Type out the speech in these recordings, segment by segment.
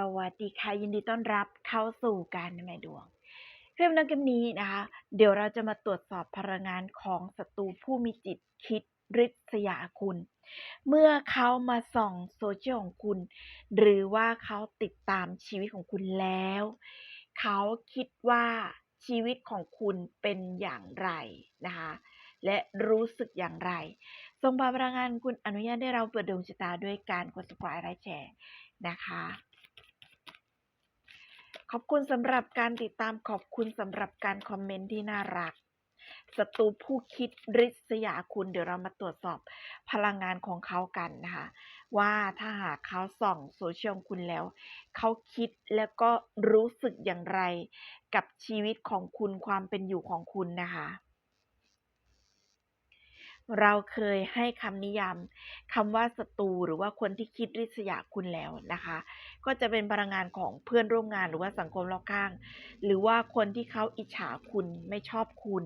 สวัสดีค่ะ ยินดีต้อนรับเข้าสู่การแม่ดวง คลิปในคลิปนี้นะคะ เดี๋ยวเราจะมาตรวจสอบพลังงานของศัตรูผู้มีจิตคิดริษยาคุณ เมื่อเขามาส่องโซเชียลของคุณ หรือว่าเขาติดตามชีวิตของคุณแล้ว เขาคิดว่าชีวิตของคุณเป็นอย่างไรนะคะและรู้สึกอย่างไรส่งผ่าพลังงานคุณอนุญาตได้เราเปิดดวงชะตาด้วยการกด subscribe ไลค์แชร์นะคะ อบคุณสำหรับการติดตามขอบคุณสำหรับการคอมเมนต์ที่น่ารักศัตรูผู้คิดริษยาคุณเดี๋ยวเรามาตรวจสอบพลังงานของเขากันนะคะ ว่าถ้าหากเขาส่องโซเชียลคุณแล้ว เขาคิดแล้วก็รู้สึกอย่างไร กับชีวิตของคุณความเป็นอยู่ของคุณนะคะ เราเคยให้คำนิยามคำว่าศัตรูหรือว่าคนที่คิดริษยาคุณแล้วนะคะ ก็จะเป็นพลังงานของเพื่อนร่วมงานหรือว่าสังคมรอบข้าง หรือว่าคนที่เขาอิจฉาคุณไม่ชอบคุณ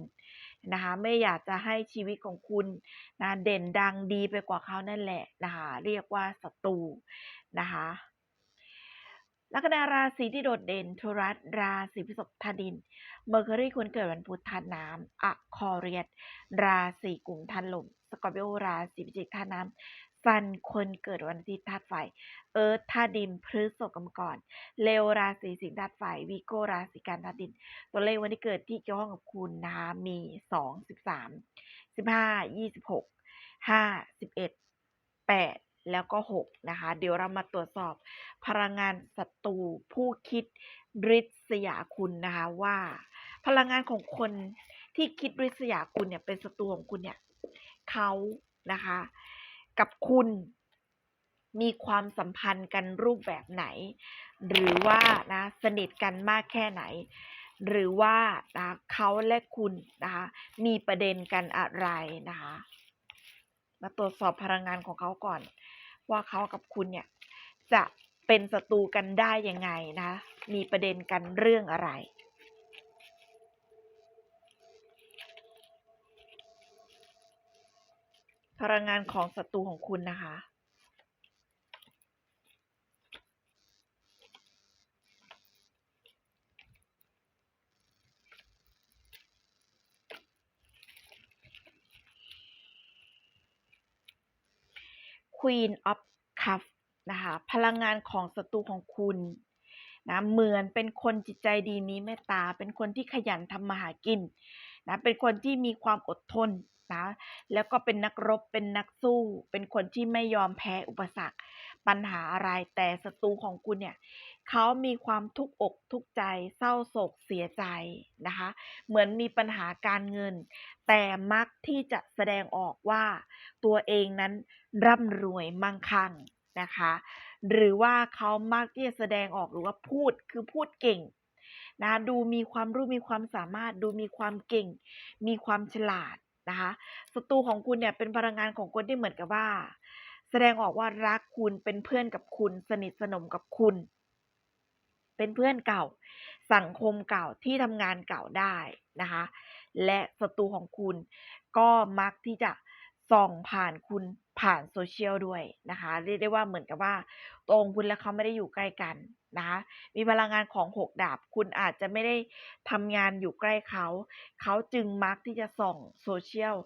นะคะไม่อยากจะให้ชีวิตของคุณนะเด่นดังดีไปกว่าเขานั่นแหละนะคะเรียกว่าศัตรูนะคะ ลัคนาราศีที่โดดเด่นโทรัสราศีพฤษภธาตุดินเมอร์คิวรี่คนเกิดวันพุธธาตุน้ำอะคอเรียสราศีกุมธาตุลม สกอร์ปิโอราศีพิจิกธาตุน้ำซันคนเกิดวันอาทิตย์ธาตุไฟ เอิร์ธธาตุดินพฤษภกรรมกรเลวราศีสิงห์ธาตุไฟวีโกราศีกันธาตุดิน ตัวเลขวันที่เกิดที่เกี่ยวข้องกับคุณนะคะมีสองสิบสามสิบห้ายี่สิบหกห้าสิบเอ็ดแปด แล้วก็หกนะคะ เดี๋ยวเรามาตรวจสอบพลังงานศัตรูผู้คิดริษยาคุณนะคะว่า พลังงานของคนที่คิดริษยาคุณเนี่ยเป็นศัตรูของคุณเนี่ยเขานะคะ กับคุณมีความสัมพันธ์กันรูปแบบไหน หรือว่านะสนิทกันมากแค่ไหน หรือว่านะเขาและคุณนะคะมีประเด็นกันอะไรนะคะมาตรวจสอบพลังงานของเขาก่อน ว่าเขากับคุณเนี่ยจะเป็นศัตรูกันได้ยังไงนะ มีประเด็นกันเรื่องอะไรพลังงานของศัตรูของคุณนะคะ Queen of Cup นะคะพลังงานของศัตรูของคุณนะเหมือนเป็นคนจิตใจดีมีเมตตา เป็นคนที่ขยันทำมาหากินนะเป็นคนที่มีความอดทนนะแล้วก็เป็นนักรบเป็นนักสู้ เป็นคนที่ไม่ยอมแพ้อุปสรรค ปัญหาอะไรแต่ศัตรูของคุณเนี่ย เขามีความทุกอกทุกใจ เศร้าโศกเสียใจนะคะ เหมือนมีปัญหาการเงิน แต่มักที่จะแสดงออกว่าตัวเองนั้นร่ำรวยมั่งคั่งนะคะ หรือว่าเขามักที่จะแสดงออกหรือว่าพูดคือพูดเก่งนะดูมีความรู้มีความสามารถดูมีความเก่ง มีความฉลาดนะคะศัตรูของคุณเนี่ยเป็นพลังงานของคนที่เหมือนกับว่า แสดงออกว่ารักคุณเป็นเพื่อนกับคุณ สนิทสนมกับคุณ เป็นเพื่อนเก่า สังคมเก่าที่ทำงานเก่าได้นะคะ และศัตรูของคุณก็มักที่จะส่องผ่านคุณผ่านโซเชียลด้วยนะคะ เรียกได้ว่าเหมือนกับว่าตรงคุณและเขาไม่ได้อยู่ใกล้กัน นะคะมีพลังงานของหกดาบ คุณอาจจะไม่ได้ทำงานอยู่ใกล้เขา เขาจึงมักที่จะส่องโซเชียล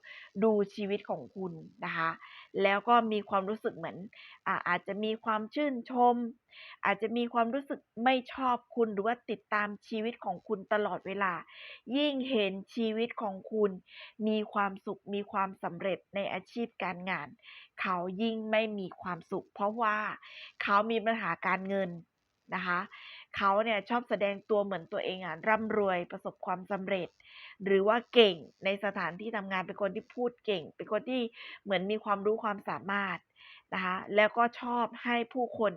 ดูชีวิตของคุณนะคะ แล้วก็มีความรู้สึกเหมือนอาอาจจะมีความชื่นชม อาจจะมีความรู้สึกไม่ชอบคุณหรือว่าติดตามชีวิตของคุณตลอดเวลา ยิ่งเห็นชีวิตของคุณ มีความสุขมีความสำเร็จในอาชีพการงาน เขายิ่งไม่มีความสุข เพราะว่าเขามีปัญหาการเงิน นะคะเขาเนี่ยชอบแสดงตัวเหมือนตัวเองอะร่ำรวยประสบความสำเร็จ หรือว่าเก่งในสถานที่ทำงานเป็นคนที่พูดเก่ง เป็นคนที่เหมือนมีความรู้ความสามารถนะคะแล้วก็ชอบให้ผู้คน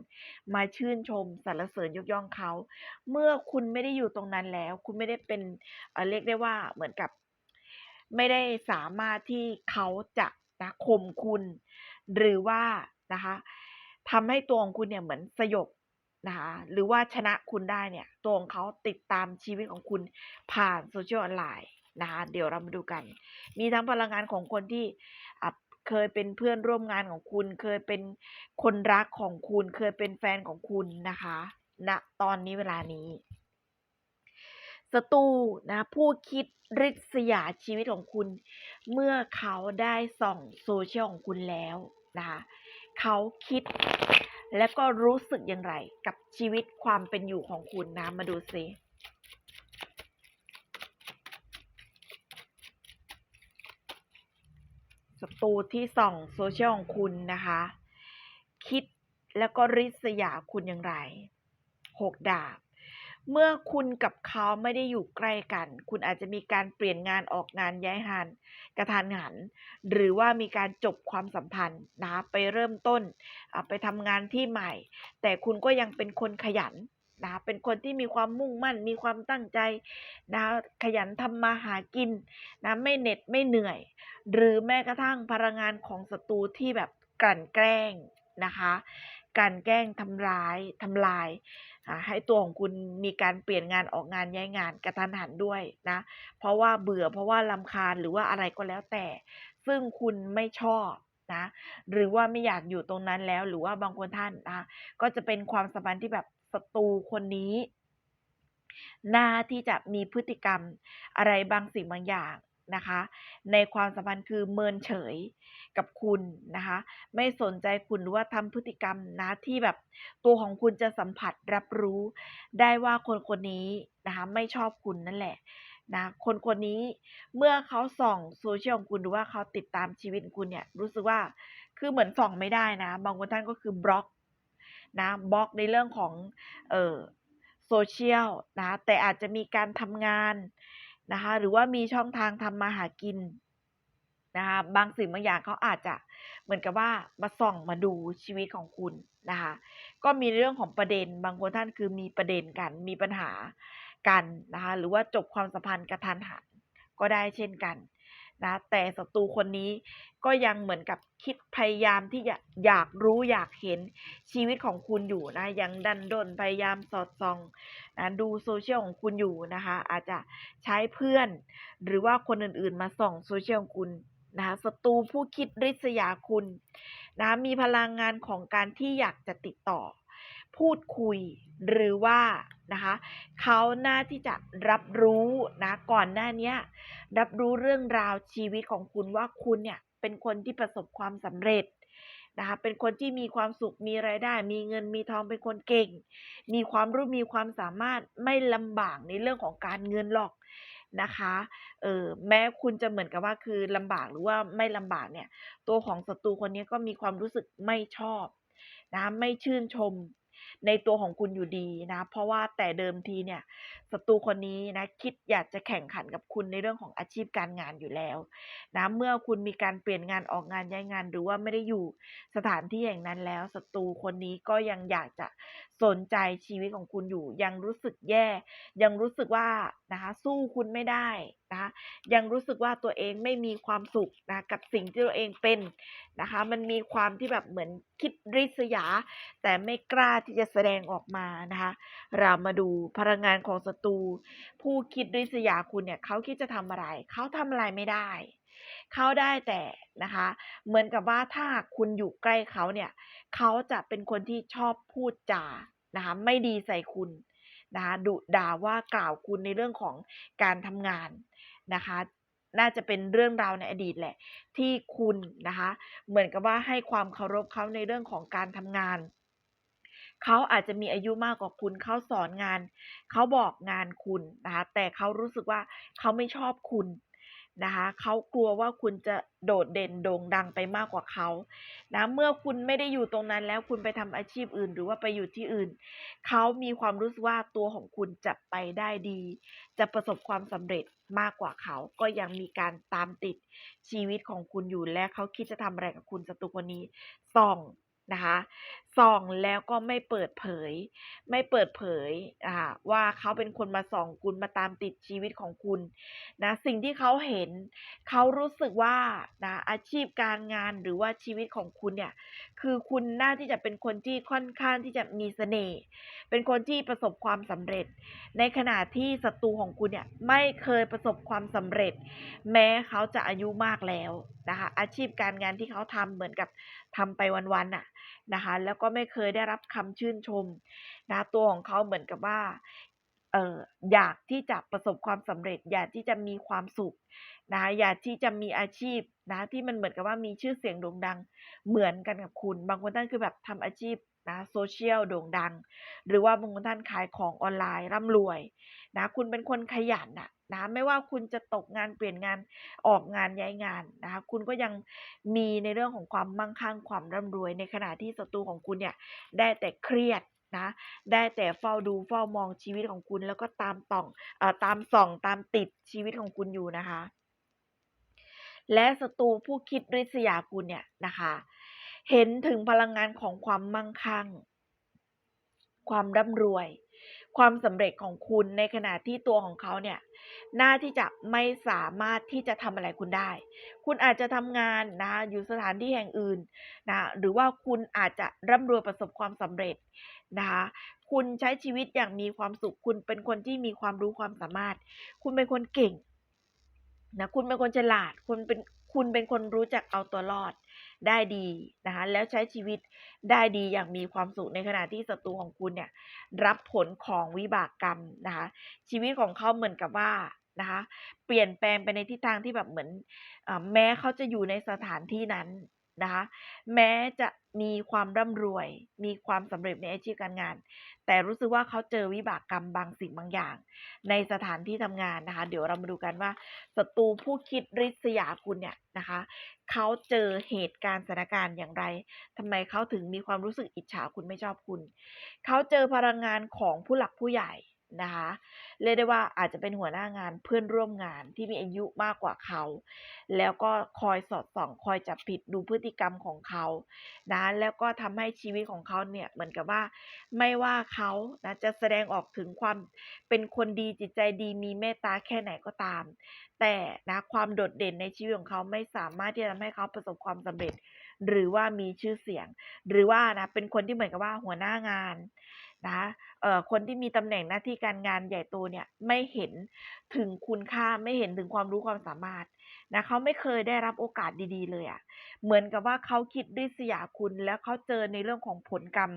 มาชื่นชมสรรเสริญยกย่องเขา เมื่อคุณไม่ได้อยู่ตรงนั้นแล้ว คุณไม่ได้เป็นเเรียกได้ว่าเหมือนกับ ไม่ได้สามารถที่เขาจะนะข่มคุณ หรือว่านะคะทำให้ตัวของคุณเนี่ยเหมือนสยบ นะคะหรือว่าชนะคุณได้เนี่ยตัวของเขาติดตามชีวิตของคุณผ่านโซเชียลออนไลน์นะคะเดี๋ยวเรามาดูกัน มีทั้งพลังงานของคนที่เคยเป็นเพื่อนร่วมงานของคุณ เคยเป็นคนรักของคุณ เคยเป็นแฟนของคุณนะคะณตอนนี้เวลานี้ศัตรูนะผู้คิดริษยาชีวิตของคุณ เมื่อเขาได้ส่องโซเชียลของคุณแล้วนะคะเขาคิด และก็รู้สึกอย่างไร กับชีวิตความเป็นอยู่ของคุณนะมาดูซิศัตรูที่ส่องโซเชียลของคุณนะคะ คิดแล้วก็ริษยาคุณอย่างไรหกดาบ เมื่อคุณกับเขาไม่ได้อยู่ใกล้กัน คุณอาจจะมีการเปลี่ยนงานออกงานย้ายงานกระทันหัน หรือว่ามีการจบความสัมพันธ์นะไปเริ่มต้นไปทำงานที่ใหม่ แต่คุณก็ยังเป็นคนขยันนะเป็นคนที่มีความมุ่งมั่น มีความตั้งใจนะขยันทำมาหากินนะไม่เหน็ดไม่เหนื่อย หรือแม้กระทั่งพลังงานของศัตรูที่แบบกลั่นแกล้งนะคะ กลั่นแกล้งทำร้ายทำลาย ให้ตัวของคุณมีการเปลี่ยนงานออกงานย้ายงานกระทันหันด้วยนะ เพราะว่าเบื่อเพราะว่าลำคาญหรือว่าอะไรก็แล้วแต่ ซึ่งคุณไม่ชอบนะ หรือว่าไม่อยากอยู่ตรงนั้นแล้ว หรือว่าบางคนท่านนะก็จะเป็นความสัมพันธ์ที่แบบศัตรูคนนี้น่าที่จะมีพฤติกรรมอะไรบางสิ่งบางอย่าง นะคะ ในความสัมพันธ์คือเมินเฉยกับคุณนะคะ ไม่สนใจคุณหรือว่าทำพฤติกรรมนะที่แบบตัวของคุณจะสัมผัสรับรู้ ได้ว่าคนคนนี้นะคะไม่ชอบคุณนั่นแหละนะคนคนนี้เมื่อเขาส่องโซเชียลของคุณหรือว่าเขาติดตามชีวิตคุณเนี่ยรู้สึกว่าคือเหมือนส่องไม่ได้นะ บางคนท่านก็คือบล็อกนะบล็อกในเรื่องของเออโซเชียลนะแต่อาจจะมีการทำงาน นะคะหรือว่ามีช่องทางทำมาหากินนะคะบางสิ่งบางอย่างเขาอาจจะเหมือนกับว่ามาส่องมาดูชีวิตของคุณนะคะก็มีเรื่องของประเด็นบางคนท่านคือมีประเด็นกันมีปัญหากันนะคะหรือว่าจบความสัมพันธ์กระทันหันก็ได้เช่นกัน นะแต่ศัตรูคนนี้ก็ยังเหมือนกับคิดพยายามที่จะอยากรู้อยากเห็นชีวิตของคุณอยู่นะยังดันดนพยายามสอดส่องนะดูโซเชียลของคุณอยู่นะคะ อาจจะใช้เพื่อน หรือว่าคนอื่นๆมาส่องโซเชียลของคุณนะคะศัตรูผู้คิดริษยาคุณนะมีพลังงานของการที่อยากจะติดต่อ พูดคุยหรือว่านะคะเขาน่าที่จะรับรู้นะก่อนหน้านี้รับรู้เรื่องราวชีวิตของคุณว่าคุณเนี่ยเป็นคนที่ประสบความสำเร็จนะคะเป็นคนที่มีความสุขมีไรายได้ มีเงินมีทองเป็นคนเก่ง มีความรู้มีความสามารถไม่ลำบากในเรื่องของการเงินหรอกนะคะเออแม้คุณจะเหมือนกับว่าคือลำบากหรือว่าไม่ลำบากเนี่ย ตัวของศัตรูคนนี้ก็มีความรู้สึกไม่ชอบนะไม่ชื่นชม ในตัวของคุณอยู่ดีนะ เพราะว่าแต่เดิมทีเนี่ยศัตรูคนนี้นะคิดอยากจะแข่งขันกับคุณในเรื่องของอาชีพการงานอยู่แล้วนะเมื่อคุณมีการเปลี่ยนงานออกงานย้ายงานหรือว่าไม่ได้อยู่สถานที่อย่างนั้นแล้วศัตรูคนนี้ก็ยังอยากจะสนใจชีวิตของคุณอยู่ ยังรู้สึกแย่ ยังรู้สึกว่านะคะสู้คุณไม่ได้ นะคะยังรู้สึกว่าตัวเองไม่มีความสุขนะกับสิ่งที่ตัวเองเป็นนะคะมันมีความที่แบบเหมือนคิดริษยา แต่ไม่กล้าที่จะแสดงออกมานะคะเรามาดูพลังงานของศัตรูผู้คิดริษยาคุณเนี่ยเขาคิดจะทำอะไรเขาทำอะไรไม่ได้เขาได้แต่นะคะ เหมือนกับว่าถ้าคุณอยู่ใกล้เขาเนี่ยเขาจะเป็นคนที่ชอบพูดจานะคะไม่ดีใส่คุณนะคะดุด่าว่ากล่าวคุณในเรื่องของการทำงาน นะคะ น่าจะเป็นเรื่องราวในอดีตแหละ ที่คุณนะคะ เหมือนกับว่าให้ความเคารพเขาในเรื่องของการทำงานเขาอาจจะมีอายุมากกว่าคุณ เขาสอนงาน เขาบอกงานคุณนะคะ แต่เขารู้สึกว่าเขาไม่ชอบคุณ นะคะเขากลัวว่าคุณจะโดดเด่นโด่งดังไปมากกว่าเขานะเมื่อคุณไม่ได้อยู่ตรงนั้นแล้วคุณไปทำอาชีพอื่น หรือว่าไปอยู่ที่อื่น เขามีความรู้สึกว่าตัวของคุณจะไปได้ดี จะประสบความสำเร็จมากกว่าเขา ก็ยังมีการตามติดชีวิตของคุณอยู่และเขาคิดจะทำอะไรกับคุณศัตรูคนนี้ส่อง นะคะส่องแล้วก็ไม่เปิดเผย ไม่เปิดเผยอ่าว่าเขาเป็นคนมาส่องคุณมาตามติดชีวิตของคุณนะสิ่งที่เขาเห็น เขารู้สึกว่านะอาชีพการงานหรือว่าชีวิตของคุณเนี่ยคือคุณน่าที่จะเป็นคนที่ค่อนข้างที่จะมีเสน่ห์เป็นคนที่ประสบความสำเร็จ ในขณะที่ศัตรูของคุณเนี่ยไม่เคยประสบความสำเร็จ แม้เขาจะอายุมากแล้วนะคะ อาชีพการงานที่เขาทำเหมือนกับทำไปวันๆน่ะนะคะ แล้วก็ไม่เคยได้รับคำชื่นชมนะตัวของเขาเหมือนกับว่าเอออยากที่จะประสบความสำเร็จ อยากที่จะมีความสุขนะะอยากที่จะมีอาชีพนะที่มันเหมือนกับว่ามีชื่อเสียงโด่งดังเหมือนกันกับคุณ บางคนท่านคือแบบทำอาชีพ นะโซเชียลโด่งดัง หรือว่าบางท่านขายของออนไลน์ร่ำรวยนะคุณเป็นคนขยันนะนะไม่ว่าคุณจะตกงานเปลี่ยนงานออกงานย้ายงานนะคะคุณก็ยังมีในเรื่องของความมั่งคั่งความร่ำรวย ในขณะที่ศัตรูของคุณเนี่ยได้แต่เครียดนะได้แต่เฝ้าดูเฝ้ามองชีวิตของคุณ แล้วก็ตามต่องอตามส่องตามติดชีวิตของคุณอยู่นะคะ และศัตรูผู้คิดริษยาคุณเนี่ยนะคะ เห็นถึงพลังงานของความมั่งคั่ง ความร่ำรวย ความสำเร็จของคุณในขณะที่ตัวของเขาเนี่ยน่าที่จะไม่สามารถที่จะทำอะไรคุณได้ คุณอาจจะทำงานนะอยู่สถานที่แห่งอื่นนะหรือว่าคุณอาจจะร่ำรวยประสบความสำเร็จนะคะคุณใช้ชีวิตอย่างมีความสุข คุณเป็นคนที่มีความรู้ความสามารถ คุณเป็นคนเก่งนะคุณเป็นคนฉลาด คุณเป็นคุณเป็นคนรู้จักเอาตัวรอด ได้ดีนะคะแล้วใช้ชีวิตได้ดีอย่างมีความสุขในขณะที่ศัตรูของคุณเนี่ยรับผลของวิบากกรรมนะคะชีวิตของเขาเหมือนกับว่านะคะเปลี่ยนแปลงไปในทิศทางที่แบบเหมือนอแม้เขาจะอยู่ในสถานที่นั้น นะคะ แม้จะมีความร่ำรวย มีความสำเร็จในอาชีพการงาน แต่รู้สึกว่าเขาเจอวิบากกรรมบางสิ่งบางอย่าง ในสถานที่ทำงานนะคะ เดี๋ยวเรามาดูกันว่าศัตรูผู้คิดริษยาคุณเนี่ยนะคะ เขาเจอเหตุการณ์สถานการณ์อย่างไรทำไมเขาถึงมีความรู้สึกอิจฉาคุณไม่ชอบคุณ เขาเจอพลังงานของผู้หลักผู้ใหญ่ นะคะเรียกได้ว่าอาจจะเป็นหัวหน้างานเพื่อนร่วมงานที่มีอายุมากกว่าเขา แล้วก็คอยสอดส่อง คอยจับผิดดูพฤติกรรมของเขานะแล้วก็ทำให้ชีวิตของเขาเนี่ยเหมือนกับว่า ไม่ว่าเขานะจะแสดงออกถึงความเป็นคนดีจิตใจดีมีเมตตาแค่ไหนก็ตาม แต่นะความโดดเด่นในชีวิตของเขาไม่สามารถที่จะทำให้เขาประสบความสำเร็จ หรือว่ามีชื่อเสียง หรือว่านะเป็นคนที่เหมือนกับว่าหัวหน้างาน นะคนที่มีตำแหน่งหน้าที่การงานใหญ่โตเนี่ยไม่เห็นถึงคุณค่าไม่เห็นถึงความรู้ความสามารถนะเขาไม่เคยได้รับโอกาสดีๆ เลยอะ่ะเหมือนกับว่าเขาคิดริษยาคุณแล้วเขาเจอในเรื่องของผลกรรม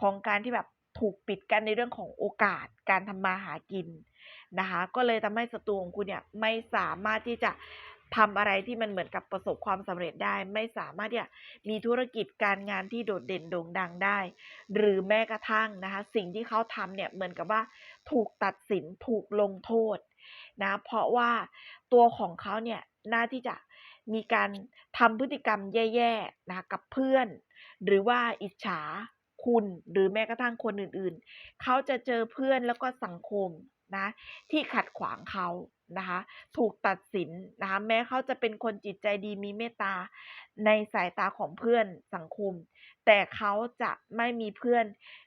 ของการที่แบบถูกปิดกันในเรื่องของโอกาสการทำมาหากินนะคะ ก็เลยทำให้ศัตรูของคุณเนี่ยไม่สามารถที่จะ ทำอะไรที่มันเหมือนกับประสบความสำเร็จได้ ไม่สามารถที่จะมีธุรกิจการงานที่โดดเด่นโด่งดังได้ หรือแม้กระทั่งนะคะ สิ่งที่เขาทำเนี่ยเหมือนกับว่าถูกตัดสินถูกลงโทษนะเพราะว่าตัวของเขาเนี่ยน่าที่จะมีการทำพฤติกรรมแย่ๆนะกับเพื่อน หรือว่าอิจฉาคุณหรือแม้กระทั่งคนอื่นๆ เขาจะเจอเพื่อนแล้วก็สังคม นะที่ขัดขวางเขานะคะถูกตัดสินนะคะแม้เขาจะเป็นคนจิตใจดีมีเมตตาในสายตาของเพื่อนสังคม แต่เขาจะไม่มีเพื่อน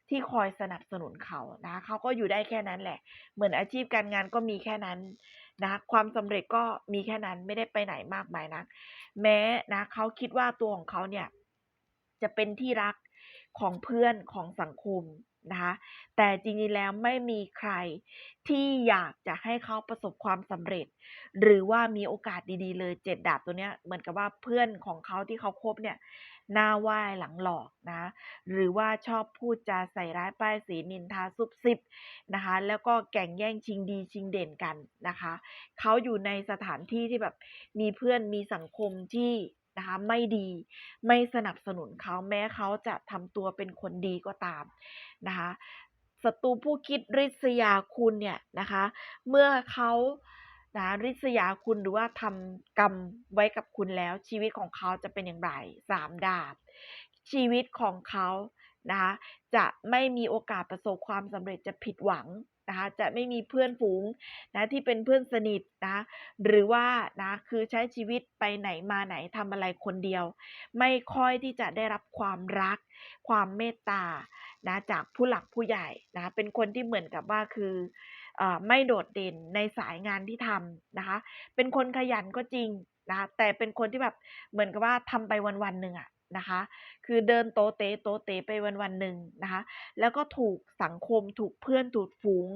ที่คอยสนับสนุนเขานะเขาก็อยู่ได้แค่นั้นแหละ เหมือนอาชีพการงานก็มีแค่นั้นนะความสำเร็จก็มีแค่นั้นไม่ได้ไปไหนมากมายนักแม้นะเขาคิดว่าตัวของเขาเนี่ยจะเป็นที่รักของเพื่อนของสังคม นะคะแต่จริงๆแล้วไม่มีใครที่อยากจะให้เขาประสบความสำเร็จ หรือว่ามีโอกาสดีๆ เลยเจ็ดดาบตัวเนี้ยเหมือนกับว่าเพื่อนของเขาที่เขาคบเนี่ยหน้าไหว้หลังหลอกนะหรือว่าชอบพูดจาใส่ร้ายป้ายสีนินทาซุบซิบนะคะแล้วก็แก่งแย่งชิงดีชิงเด่นกันนะคะเขาอยู่ในสถานที่ที่แบบมีเพื่อนมีสังคมที่ นะคะไม่ดีไม่สนับสนุนเขาแม้เขาจะทำตัวเป็นคนดีก็ตามนะคะศัตรูผู้คิดริษยาคุณเนี่ยนะคะเมื่อเขานะริษยาคุณหรือว่าทำกรรมไว้กับคุณแล้ว ชีวิตของเขาจะเป็นอย่างไรสามดาบ ชีวิตของเขานะคะจะไม่มีโอกาสประสบความสำเร็จจะผิดหวัง นะคะจะไม่มีเพื่อนฝูงนะที่เป็นเพื่อนสนิทนะหรือว่านะคือใช้ชีวิตไปไหนมาไหนทำอะไรคนเดียว ไม่ค่อยที่จะได้รับความรัก ความเมตตานะจากผู้หลักผู้ใหญ่นะเป็นคนที่เหมือนกับว่าคืออไม่โดดเด่นในสายงานที่ทำนะคะเป็นคนขยันก็จริงนะแต่เป็นคนที่แบบเหมือนกับว่าทำไปวันๆหนึ่งอะ นะคะ คือเดินโตเตโตเตไปวันๆหนึ่งนะคะ แล้วก็ถูกสังคมถูกเพื่อนถูกฝูง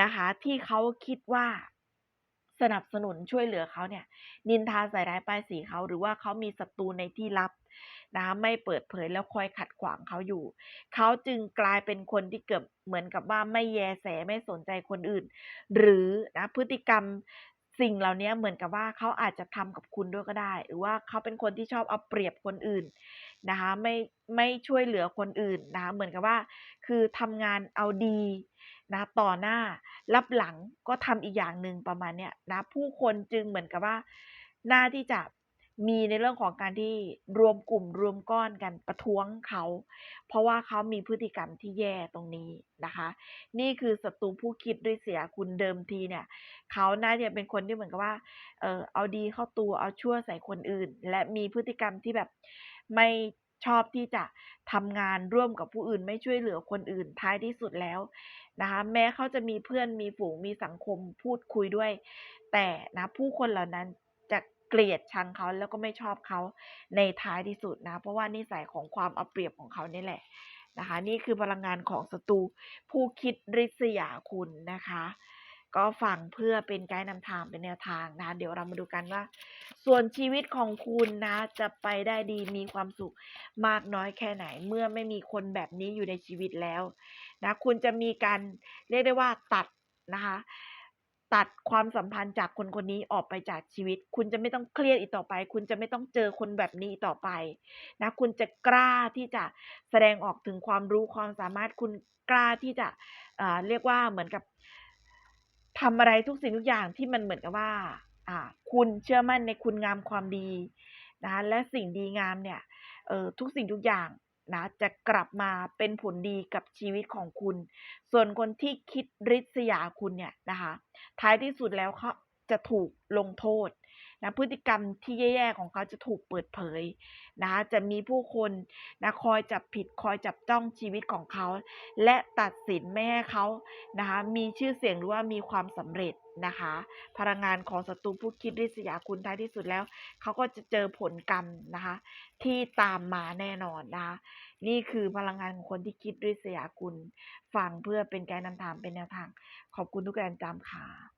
นะคะ ที่เขาคิดว่าสนับสนุนช่วยเหลือเขาเนี่ย นินทาใส่ร้ายป้ายสีเขาหรือว่าเขามีศัตรูในที่ลับนะคะไม่เปิดเผยแล้วคอยขัดขวางเขาอยู่ เขาจึงกลายเป็นคนที่เกือบเหมือนกับว่าไม่แยแสไม่สนใจคนอื่น หรือนะพฤติกรรม สิ่งเหล่านี้เหมือนกับว่าเขาอาจจะทำกับคุณด้วยก็ได้ หรือว่าเขาเป็นคนที่ชอบเอาเปรียบคนอื่นนะคะไม่ไม่ช่วยเหลือคนอื่นนะคะเหมือนกับว่า คือทำงานเอาดีนะต่อหน้ารับหลังก็ทำอีกอย่างหนึ่งประมาณเนี้ยนะผู้คนจึงเหมือนกับว่า หน้าที่จะ มีในเรื่องของการที่รวมกลุ่มรวมก้อนกันประท้วงเขา เพราะว่าเขามีพฤติกรรมที่แย่ตรงนี้นะคะ นี่คือศัตรูผู้คิดด้วยเสียคุณเดิมทีเนี่ยเขาน่าจะเป็นคนที่เหมือนกับว่าเออเอาดีเข้าตัวเอาชั่วใส่คนอื่น และมีพฤติกรรมที่แบบไม่ชอบที่จะทำงานร่วมกับผู้อื่น ไม่ช่วยเหลือคนอื่นท้ายที่สุดแล้วนะคะแม้เขาจะมีเพื่อนมีฝูงมีสังคมพูดคุยด้วย แต่นะผู้คนเหล่านั้น เกลียดชังเขาแล้วก็ไม่ชอบเขาในท้ายที่สุดนะ เพราะว่านิสัยของความเอาเปรียบของเขานี่แหละนะคะ นี่คือพลังงานของศัตรูผู้คิดริษยาคุณนะคะ ก็ฟังเพื่อเป็นไกด์นำทางเป็นแนวทางนะะเดี๋ยวเรามาดูกันว่า ส่วนชีวิตของคุณนะ จะไปได้ดีมีความสุขมากน้อยแค่ไหน เมื่อไม่มีคนแบบนี้อยู่ในชีวิตแล้วนะคุณจะมีการเรียกได้ว่าตัดนะคะ ตัดความสัมพันธ์จากคนคนนี้ออกไปจากชีวิต คุณจะไม่ต้องเครียดอีกต่อไป คุณจะไม่ต้องเจอคนแบบนี้ต่อไปนะคุณจะกล้าที่จะแสดงออกถึงความรู้ความสามารถคุณกล้าที่จะเอ่อเรียกว่าเหมือนกับทำอะไรทุกสิ่งทุกอย่างที่มันเหมือนกับว่าอ่า คุณเชื่อมั่นในคุณงามความดีนะคะและสิ่งดีงามเนี่ยเอ่อทุกสิ่งทุกอย่าง นะจะกลับมาเป็นผลดีกับชีวิตของคุณ ส่วนคนที่คิดริษยาคุณเนี่ยนะคะ ท้ายที่สุดแล้วเขาจะถูกลงโทษ นะพฤติกรรมที่แย่ๆของเขาจะถูกเปิดเผยนะคะจะมีผู้คนนะคอยจับผิดคอยจับจ้องชีวิตของเขา และตัดสินไม่ให้เขานะคะมีชื่อเสียงหรือว่ามีความสำเร็จนะคะ พลังงานของศัตรูผู้คิดริษยาคุณท้ายที่สุดแล้ว เขาก็จะเจอผลกรรมนะคะ ที่ตามมาแน่นอนนะคะ นี่คือพลังงานของคนที่คิดริษยาคุณฟังเพื่อเป็นแกนนำทางเป็นแนวทาง ขอบคุณทุกการจำค่ะ